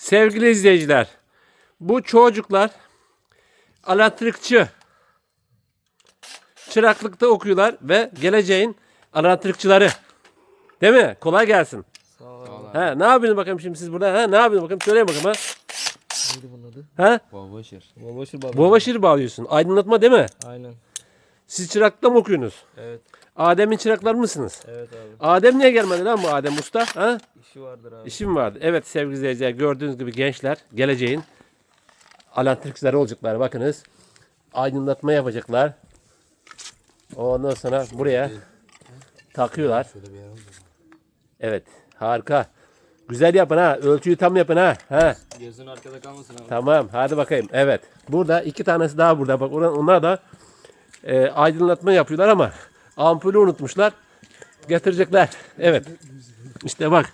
Sevgili izleyiciler, bu çocuklar elektrikçi çıraklıkta okuyorlar ve geleceğin elektrikçileri. Değil mi? Kolay gelsin. Sağ ol. Ha, ne yapıyorsunuz bakayım şimdi siz burada? Ha, ne yapıyorsunuz bakayım? Söyleyin bakayım ha. Neydi bunun adı? Ha? Babacır. Babaşır baba. Boğaşır bağlıyorsun. Aydınlatma değil mi? Aynen. Siz çıraklıkta mı okuyorsunuz? Evet. Adem'in çırakları mısınız? Evet abi. Adem niye gelmedi lan bu Adem Usta? Ha? İşi vardır abi. İşim vardı. Evet sevgili izleyiciler gördüğünüz gibi gençler geleceğin elektrikçileri olacaklar. Bakınız aydınlatma yapacaklar. Ondan sonra buraya takıyorlar. Evet harika. Güzel yapın ha. Ölçüyü tam yapın ha. ha. Gözün arkada kalmasın abi. Tamam hadi bakayım. Evet. Burada iki tanesi daha burada. Bak onlar da e, aydınlatma yapıyorlar ama ampulü unutmuşlar. Getirecekler. Evet. İşte bak.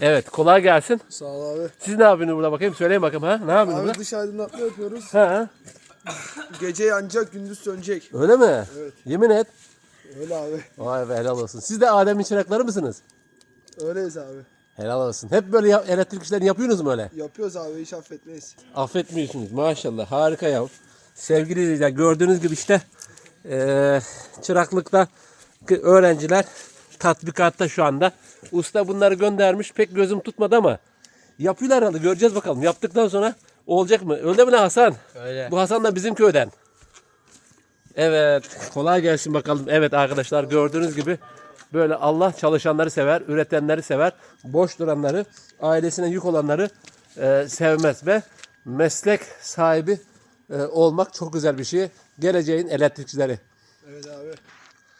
Evet kolay gelsin. Sağ ol abi. Siz ne yapıyorsunuz burada bakayım? Söyleyin bakayım ha. Ne yapıyorsunuz Abi burada? dış aydınlatma yapıyoruz. Ha, Gece yanacak, gündüz sönecek. öyle mi? Evet. Yemin et. Öyle abi. Vay be helal olsun. Siz de Adem'in çırakları mısınız? Öyleyiz abi. Helal olsun. Hep böyle ya- elektrik işlerini yapıyorsunuz mu öyle? Yapıyoruz abi, hiç affetmeyiz. Affetmiyorsunuz. Maşallah. Harika ya. Sevgili izleyiciler gördüğünüz gibi işte eee çıraklıkta öğrenciler tatbikatta şu anda. Usta bunları göndermiş. Pek gözüm tutmadı ama yapıyorlar herhalde. Göreceğiz bakalım. Yaptıktan sonra olacak mı? Öyle mi lan Hasan? Öyle. Bu Hasan da bizim köyden. Evet. Kolay gelsin bakalım. Evet arkadaşlar gördüğünüz gibi böyle Allah çalışanları sever, üretenleri sever. Boş duranları, ailesine yük olanları e, sevmez ve meslek sahibi e, olmak çok güzel bir şey. Geleceğin elektrikçileri. Evet abi.